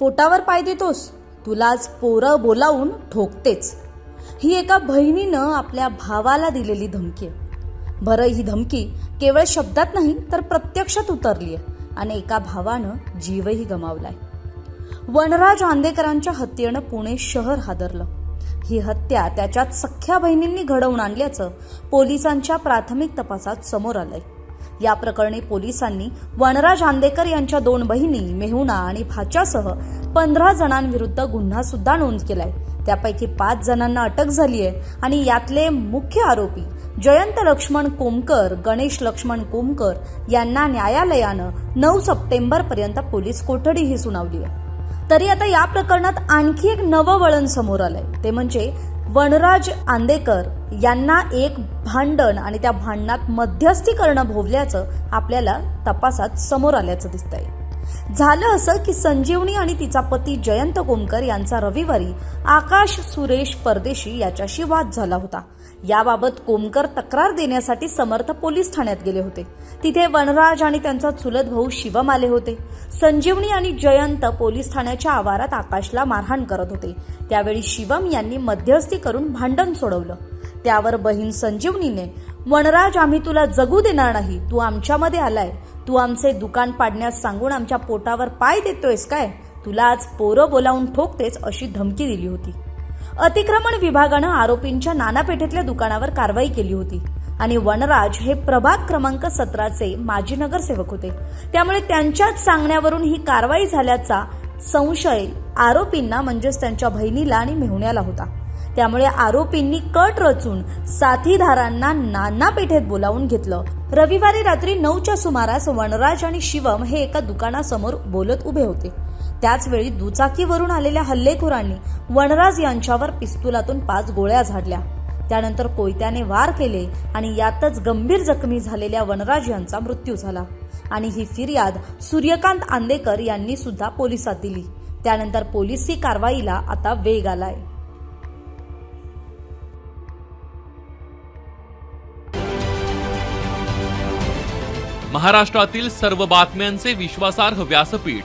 पोटावर पाय देतोस. तुला आज पोरं बोलावून ठोकतेच. ही एका बहिणीनं आपल्या भावाला दिलेली धमकी आहे. बरं ही धमकी केवळ शब्दात नाही तर प्रत्यक्षात उतरली आहे आणि एका भावानं जीवही गमावलाय. वनराज आंदेकरांच्या हत्येनं पुणे शहर हादरलं. ही हत्या त्याच्यात सख्ख्या बहिणींनी घडवून आणल्याचं पोलिसांच्या प्राथमिक तपासात समोर आलंय. या प्रकरणी पोलिसांनी वनराज आंदेकर यांच्या दोन बहिणी मेहुणा आणि भाच्यासह पंधरा जणांविरुद्ध गुन्हा सुद्धा नोंद केलाय. त्यापैकी पाच जणांना अटक झाली आहे आणि यातले मुख्य आरोपी जयंत लक्ष्मण कोमकर गणेश लक्ष्मण कोमकर यांना न्यायालयानं नऊ सप्टेंबर पर्यंत पोलीस कोठडीही सुनावली आहे. तरी आता या प्रकरणात आणखी एक नवं वळण समोर आलंय. ते म्हणजे वनराज आंदेकर यांना एक भांडण आणि त्या भांडणात मध्यस्थी करणं भोवल्याचं आपल्याला तपासात समोर आल्याचं दिसतंय. झालं असं की संजीवनी आणि तिचा पती जयंत कोमकर यांचा रविवारी आकाश सुरेश परदेशी याच्याशी वाद झाला होता. याबाबत कोमकर तक्रार देण्यासाठी समर्थ पोलीस ठाण्यात गेले होते. तिथे वनराज आणि त्यांचा चुलत भाऊ शिवम आले होते. संजीवनी आणि जयंत पोलीस ठाण्याच्या आवारात आकाशला मारहाण करत होते. त्यावेळी शिवम यांनी मध्यस्थी करून भांडण सोडवलं. त्यावर बहीण संजीवनीने वनराज आम्ही तुला जगू देणार नाही. तू आमच्यामध्ये आलाय. तू आमचे दुकान पाडण्यास सांगून आमच्या पोटावर पाय देतोयस काय? तुला आज पोरं बोलावून ठोकतेच अशी धमकी दिली होती. अतिक्रमण विभागानं आरोपींच्या नानापेठेतल्या दुकानावर कारवाई केली होती. आणि वनराज हे प्रभाग क्रमांक सतराचे माजी नगरसेवक होते. त्यामुळे त्यांच्याच सांगण्यावरून ही कारवाई झाल्याचा संशय आरोपींना म्हणजेच त्यांच्या बहिणीला आणि मेहुण्याला होता. त्यामुळे आरोपींनी कट रचून साथीदारांना नाना पेठेत बोलावून घेतलं. रविवारी रात्री नऊच्या सुमारास वनराज आणि शिवम हे एका दुकानासमोर बोलत उभे होते. त्याचवेळी दुचाकीवरून आलेल्या हल्लेखोरांनी वनराज यांच्यावर पिस्तुलातून पाच गोळ्या झाडल्या. त्यानंतर कोयत्याने वार केले आणि यातच गंभीर जखमी झालेल्या वनराज यांचा मृत्यू झाला. आणि ही फिर्याद सूर्यकांत आंदेकर यांनी सुद्धा पोलिसात दिली. त्यानंतर पोलिसी कारवाईला आता वेग आलाय. महाराष्ट्रातील सर्व बातम्यांचे विश्वासार्ह व्यासपीठ